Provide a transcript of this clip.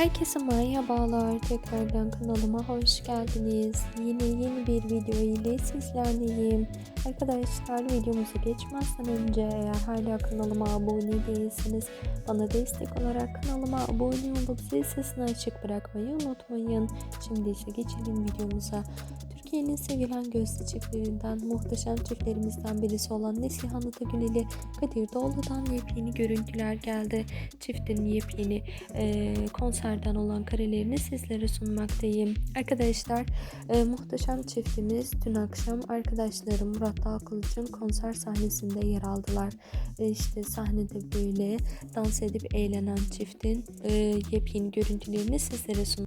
Herkese merhabalar. Tekrardan kanalıma hoş geldiniz. Yine yeni bir video ile sizlerleyim. Arkadaşlar videomuza geçmezden önce eğer hala kanalıma abone değilseniz bana destek olarak kanalıma abone olup zil sesini açık bırakmayı unutmayın. Şimdi ise geçelim videomuza. Türkiye'nin sevilen gözlü çiftlerinden muhteşem çiftlerimizden birisi olan Nesihan Atagül ile Kadir Doğulu'dan yepyeni görüntüler geldi. Çiftin yepyeni e, konserden olan karelerini sizlere sunmaktayım. Arkadaşlar e, muhteşem çiftimiz dün akşam arkadaşlarım Murat Dalkılıç'ın konser sahnesinde yer aldılar. E, işte sahnede böyle dans edip eğlenen çiftin e, yepyeni görüntülerini sizlere sun